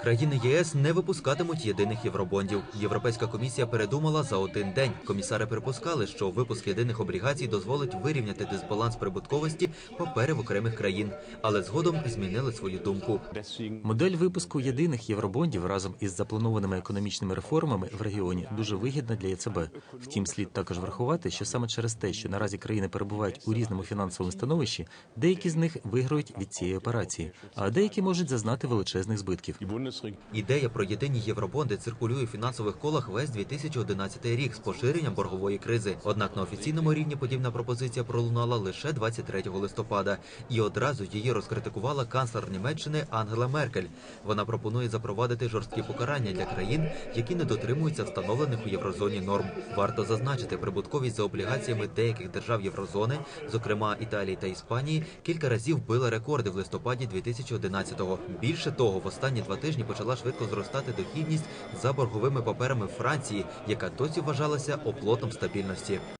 Країни ЄС не випускатимуть єдиних євробондів. Європейська комісія передумала за один день. Комісари припускали, що випуск єдиних облігацій дозволить вирівняти дисбаланс прибутковості паперів окремих країн, але згодом змінили свою думку. Модель випуску єдиних євробондів разом із запланованими економічними реформами в регіоні дуже вигідна для ЄЦБ. Втім, слід також врахувати, що саме через те, що наразі країни перебувають у різному фінансовому становищі, деякі з них виграють від цієї операції, а деякі можуть зазнати величезних збитків. Ідея про єдині євробонди циркулює у фінансових колах весь 2011 рік з поширенням боргової кризи. Однак на офіційному рівні подібна пропозиція пролунала лише 23 листопада, і одразу її розкритикувала канцлер Німеччини Ангела Меркель. Вона пропонує запровадити жорсткі покарання для країн, які не дотримуються встановлених у єврозоні норм. Варто зазначити, прибутковість за облігаціями деяких держав єврозони, зокрема Італії та Іспанії, кілька разів била рекорди в листопаді 2011-го. Більше того, в останні два тижні почала швидко зростати дохідність за борговими паперами Франції, яка досі вважалася оплотом стабільності.